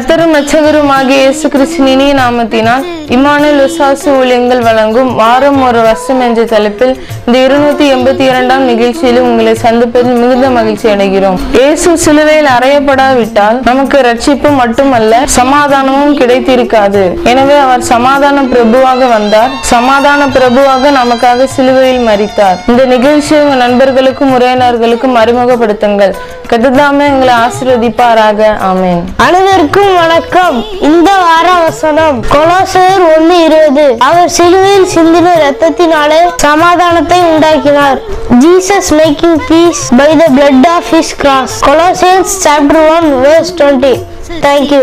கத்தரும் ரட்சகரும் இயேசு கிறிஸ்தின் நாமத்தினால் இம்மானுவேல் விசுவாச ஊழியங்கள் வழங்கும் வாரம் ஒரு வருஷம் என்ற தலைப்பில் இந்த இருநூத்தி எண்பத்தி இரண்டாம் நிகழ்ச்சியில் உங்களை சந்திப்பதில் மிகுந்த மகிழ்ச்சி அடைகிறோம். இயேசு சிலுவையில் அறையப்படாவிட்டால் நமக்கு ரட்சிப்பு மட்டுமல்ல சமாதானமும் கிடைத்திருக்காது. எனவே அவர் சமாதான பிரபுவாக வந்தார். சமாதான பிரபுவாக நமக்காக சிலுவையில் மறித்தார் இந்த நிகழ்ச்சியை உங்கள் நண்பர்களுக்கும் உறவினர்களுக்கும் அறிமுகப்படுத்துங்கள். கத்துதாமே எங்களை ஆசீர்வதிப்பாராக. ஆமேன். அனைவருக்கும் வணக்கம். இந்த வார வசனம் கொலோசையர் ஒன்னு இருபது. அவர் சிலுவையில் சிந்தின ரத்தத்தினாலே சமாதானத்தை உண்டாக்கினார். Jesus making peace by the blood of his cross Colossians chapter one verse twenty thank you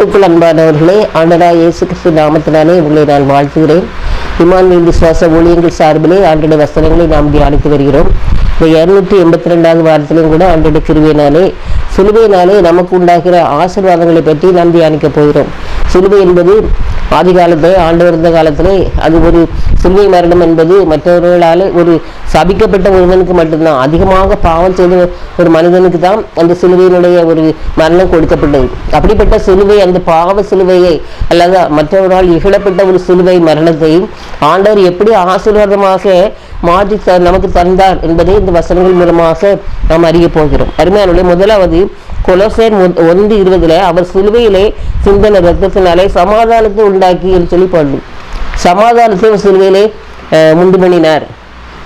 கிறிஸ்துக்குள் அன்பானவர்களே ஆண்டராய் இயேசு கிறிஸ்து நாமத்தினாலே உங்களை நான் வாழ்த்துகிறேன். இமானுவேல் விசுவாச ஊழியங்கள் சார்பிலே ஆண்டுடைய வசனங்களை நாம் தியானித்து வருகிறோம். இந்த இரநூத்தி எண்பத்தி ரெண்டாவது வாரத்திலும் கூட ஆண்டுடைய கிருவியினாலே சிலுவையினாலே நமக்கு உண்டாகிற ஆசீர்வாதங்களை பற்றி நாம் தியானிக்க போகிறோம். சிலுவை என்பது ஆதி காலத்தில் ஆண்டு இருந்த காலத்திலே அது ஒரு சிலுவை மரணம் என்பது மற்றவர்களால் ஒரு சபிக்கப்பட்ட ஒருவனுக்கு மட்டும்தான். அதிகமாக பாவம் செய்த ஒரு மனிதனுக்கு தான் அந்த சிலுவையினுடைய ஒரு மரணம் கொடுக்கப்பட்டது. அப்படிப்பட்ட சிலுவை அந்த பாவ சிலுவையை அல்லது மற்றவரால் இகழப்பட்ட ஒரு சிலுவை மரணத்தையும் ஆண்டவர் எப்படி ஆசீர்வாதமாக மாற்றி த- நமக்கு தந்தார் என்பதை இந்த வசனங்கள் மூலமாக நாம் அறிய போகிறோம். அருமையானுடைய முதலாவது கொலோசேர் ஒன்று இருபதுல அவர் சிலுவையிலே சிந்தன ரத்தத்தினாலே சமாதானத்தை உண்டாக்கி என்று சொல்லி பாடணும் சமாதானத்தை அவர் சிலுவையிலே முண்டு பண்ணினார்.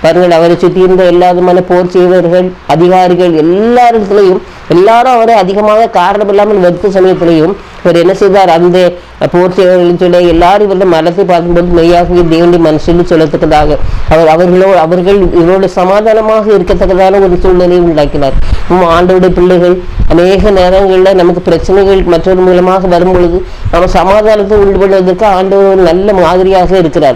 பாருங்கள் அவரை சுற்றி இருந்த எல்லா விதமான போர் செய்வர்கள் அதிகாரிகள் எல்லாரிடத்துலையும் எல்லாரும் அவரை அதிகமாக காரணம் இல்லாமல் வெறுத்த சமயத்திலையும் இவர் என்ன செய்தார்? அந்த போர் சொல்ல எல்லாரும் இவருடைய மனத்தை பார்க்கும்போது மெய்யாகவே தேவனுடைய மனுஷன்னு சொல்லத்தக்கதாக. அவர் அவர்களோ அவர்கள் இவரோட சமாதானமாக இருக்கத்தக்கதான ஒரு சூழ்நிலையை உண்டாக்கினார். உம் பிள்ளைகள் அநேக நேரங்களில் நமக்கு பிரச்சனைகள் மற்றொரு மூலமாக வரும் பொழுது நம்ம சமாதானத்தை உண்டு பண்ணுவதற்கு ஆண்டவர் ஒரு நல்ல மாதிரியாக இருக்கிறார்.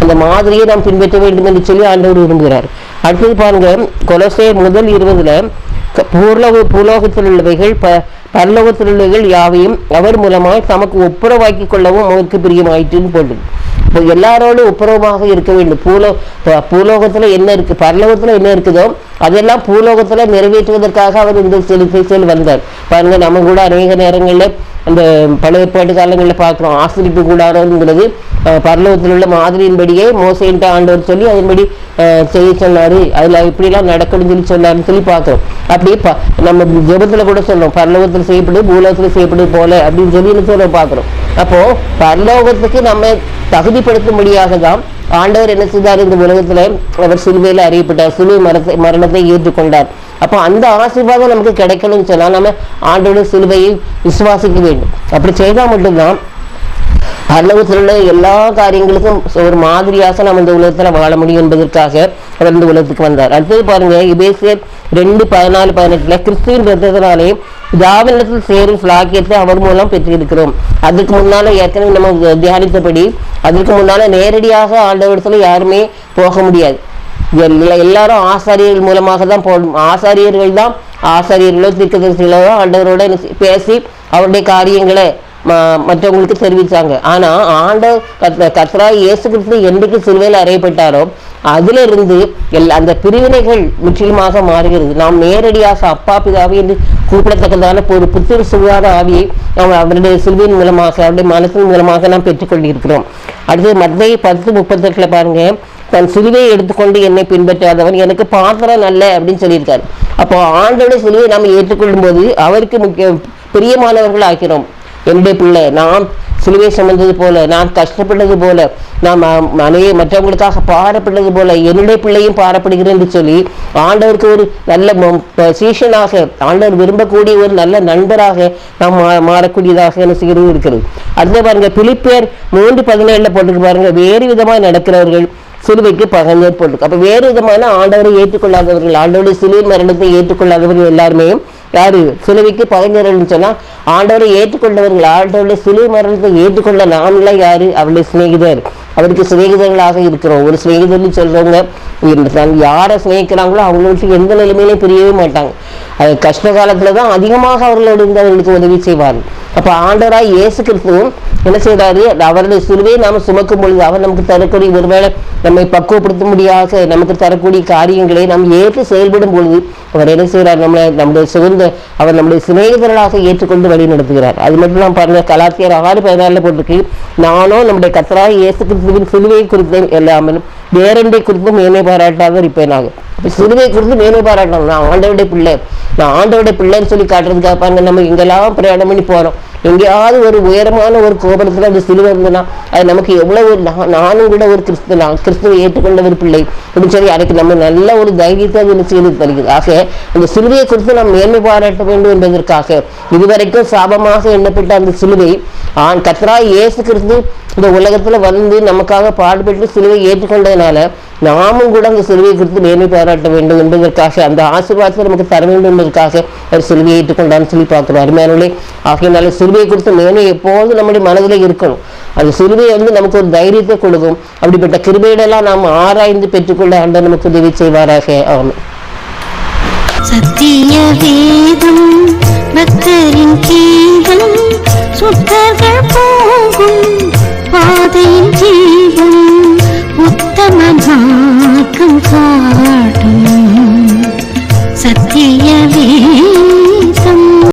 அந்த மாதிரியை நாம் பின்பற்ற வேண்டும் என்று சொல்லி ஆண்டவர் விரும்புகிறார். அடுத்தது பாருங்க கொலசே முதல் இருபதுல க- பூர்லோக பூலோகத்தில் உள்ளவைகள் ப பரலோகத்தில் உள்ளவைகள் யாவையும் அவர் மூலமாய் தமக்கு ஒப்புரவாக்கி கொள்ளவும் அவருக்கு பிரியமாயிட்டுன்னு போடுது. இப்போ எல்லாரோடும் ஒப்புரவமாக இருக்க வேண்டும். பூலோ பூலோகத்தில் என்ன இருக்குது பரலோகத்தில் என்ன இருக்குதோ அதெல்லாம் பூலோகத்தில் நிறைவேற்றுவதற்காக அவர் இந்த செலுத்தை வந்தார். பாருங்கள் நம்ம கூட அநேக நேரங்களில் அந்த பழைய ஏற்பாட்டு காலங்களில் பார்க்குறோம். ஆசிரிப்பு கூடாரங்கிறது பரலோகத்தில் உள்ள மாதிரியின்படியே மோசைன்ட்டு ஆண்டவர் சொல்லி அதன்படி செய்ய சொன்னாரு. அதுல இப்படிலாம் நடக்கணும்னு சொல்லி சொன்னார்னு சொல்லி பார்க்குறோம் அப்படியே ப- நம்ம ஜெபத்தில் கூட சொல்றோம் பரலோகத்தில் செய்யப்படு பூலோகத்தில் செய்யப்படு போல அப்படின்னு சொல்லி சொல்ல பார்க்குறோம். அப்போ பரலோகத்துக்கு நம்ம தகுதிப்படுத்தும்படியாக தான் ஆண்டவர் என்ன செய்தார்? இந்த உலகத்துல அவர் சிலுவையில் அறியப்பட்டார். சிலுவை மரத்தை மரணத்தை ஏற்றுக்கொண்டார். அப்போ அந்த ஆசீர்வாதம் நமக்கு கிடைக்கணும்னு சொன்னால் நம்ம ஆண்டோட சிலுவையை விசுவாசிக்க வேண்டும். அப்படி செய்தால் மட்டும்தான் பரலோகத்தில் உள்ள எல்லா காரியங்களுக்கும் ஒரு மாதிரியாக நம்ம இந்த உலகத்தில் வாழ முடியும் என்பதற்காக அவர் இந்த உலகத்துக்கு வந்தார். அடுத்தது பாருங்க இபேசியர் ரெண்டு பதினாலு பதினெட்டுல கிறிஸ்துவின் பெற்றதனாலே தாவினத்தில் சேரும் ஸ்லாக்கியத்தை அவர் மூலம் பெற்றிருக்கிறோம். அதுக்கு முன்னால ஏற்கனவே நம்ம தியானித்தபடி அதற்கு முன்னால நேரடியாக ஆண்டவரத்தில் யாருமே போக முடியாது. எல்லா- எல்லாரும் ஆசாரியர்கள் மூலமாக தான் போகணும் ஆசாரியர்கள் தான் ஆசாரியர்களோ திருக்கதரிசிகளோ ஆண்டவரோட பேசி அவருடைய காரியங்களை மற்றவங்களுக்கு தெரிவித்தாங்க ஆனால் ஆண்ட கத்ரா இயேசு கிறிஸ்து என்றைக்கு சிலுவையில் அறையப்பட்டாரோ அதிலிருந்து எல் அந்த பிரிவினைகள் முற்றிலுமாக மாறுகிறது. நாம் நேரடியாக அப்பா பிதாவை என்று கூப்பிடத்தக்கதான ஒரு புத்திர சுகாத ஆவியை நாம் அவருடைய சிலுவையின் மூலமாக அவருடைய மனசின் மூலமாக நாம் பெற்றுக்கொண்டிருக்கிறோம். அடுத்து மத்திய பத்து முப்பத்தெட்டில் பாருங்கள் தன் சிலுவையை எடுத்துக்கொண்டு என்னை பின்பற்றாதவன் எனக்கு பாத்திரம் நல்ல அப்படின்னு சொல்லியிருக்காரு. அப்போ ஆண்டோட சிலுவையை நாம் ஏற்றுக்கொள்ளும் போது அவருக்கு முக்கிய பிரியமானவர்கள் ஆகிறோம் என்னுடைய பிள்ளை நாம் சிலுவை சுமந்தது போல நான் கஷ்டப்பட்டது போல நாம் மனைவி மற்றவங்களுக்காக பாரப்பட்டது போல என்னுடைய பிள்ளையும் பாரப்படுகிறேன் என்று சொல்லி ஆண்டவருக்கு ஒரு நல்ல சீஷனாக ஆண்டவர் விரும்பக்கூடிய ஒரு நல்ல நண்பராக நாம் மா- மாறக்கூடியதாக என்ன செய்கிறது இருக்கிறது. அடுத்து பாருங்க பிலிப்பேர் மூன்று பதினேழுல போட்டுக்கு பாருங்க வேறு விதமாக நடக்கிறவர்கள் சிலுவைக்கு பகஞ்சர் போட்டு அப்போ வேறு விதமான ஆண்டவரை ஏற்றுக்கொள்ளாதவர்கள் ஆண்டவருடைய சிலுவை மரணத்தை ஏற்றுக்கொள்ளாதவர்கள் எல்லாருமே யாரு? சிலுவைக்கு பகைஞர்கள் சொன்னால் ஆண்டவரை ஏற்றுக்கொண்டவர்கள் ஆண்டவருடைய சிலுவை மரணத்தை ஏற்றுக்கொண்ட நாமெல்லாம் யாரு? அவருடைய சிநேகிதர். அவருக்கு சிநேகிதர்களாக இருக்கிறோம். ஒரு சிநேகிதர்னு சொல்றவங்க இந்த யாரை சிநேகிக்கிறாங்களோ அவங்களுக்கு எந்த நிலைமையிலும் பிரியவே மாட்டாங்க. அது கஷ்ட காலத்தில் தான் அதிகமாக அவர்களோடு இருந்து அவர்களுக்கு உதவி செய்வார் அப்போ ஆண்டவராக இயேசு கிறிஸ்துவும் என்ன செய்கிறாரு அவருடைய சிலுவையை நாம் சுமக்கும் பொழுது அவர் நமக்கு தரக்கூடிய ஒருவேளை நம்மை பக்குவப்படுத்த முடியாத நமக்கு தரக்கூடிய காரியங்களை நாம் ஏற்று செயல்படும் பொழுது அவர் என்ன செய்கிறார்? நம்மளை நம்முடைய சுதந்திர அவர் நம்முடைய சிநேகிதர்களாக ஏற்றுக்கொண்டு வழி நடத்துகிறார். அது மட்டும் இல்லாம பாருங்க கலாத்தியார் ஆறு பதினாலில் போட்டிருக்கு. நானும் நம்முடைய கத்தராக இயேசு கிறிஸ்துவின் சிலுவையை குறித்தும் எல்லாமே வேறெண்டை குறித்தும் மேலே பாராட்டாத இருப்பேனாக இப்ப சிலுவை குறித்து மேலே பாராட்டணும். நான் ஆண்டவருடைய பிள்ளை. நான் ஆண்டவருடைய பிள்ளைன்னு சொல்லி காட்டுறதுக்காக பாருங்க நம்ம எங்கெல்லாம் பிரயாணம் பண்ணி போகிறோம் எங்கேயாவது ஒரு உயரமான ஒரு கோபுரத்தில் அந்த சிலுவை இருந்ததுன்னா அது நமக்கு எவ்வளவு ஒரு நானும் கூட ஒரு கிறிஸ்து நான் கிறிஸ்துவை ஏற்றுக்கொண்ட ஒரு பிள்ளை. அப்படின்னு சொல்லி அதுக்கு நம்ம நல்ல ஒரு தைரியத்தை அது என்ன செய்து தருகிறது ஆக அந்த சிலுவையை குறித்து நாம் மேன்மை பாராட்ட வேண்டும் என்பதற்காக இதுவரைக்கும் சாபமாக எண்ணப்பட்ட அந்த சிலுவை ஆண் கத்ரா இயேசு கிறிஸ்து இந்த உலகத்தில் வந்து நமக்காக பாடுபட்டு சிலுவை ஏற்றுக்கொண்டதுனால நாமும் கூட அந்த சிலுவையை குறித்து மேலே பாராட்ட வேண்டும் என்பதற்காக அந்த ஆசீர்வாதத்தை நமக்கு தர வேண்டும் என்பதற்காக அவர் சிலுவையை ஏற்றுக்கொண்டான்னு சொல்லி பார்க்கிறோம். அருமையானே ஆகையினால சிலுவையை குறித்து மேலே எப்போதும் நம்முடைய மனதில் இருக்கணும்? அந்த சிலுவை வந்து நமக்கு ஒரு தைரியத்தை கொடுக்கும். அப்படிப்பட்ட கிருபையிடெல்லாம் நாம் ஆராய்ந்து பெற்றுக்கொள்ள ஆண்டவர் நமக்கு உதவி செய்வாராக. ஆகும் சத்திய வேதம் பக்தரின் கீதம் சுத்தர்கள் போகும் பாதையின்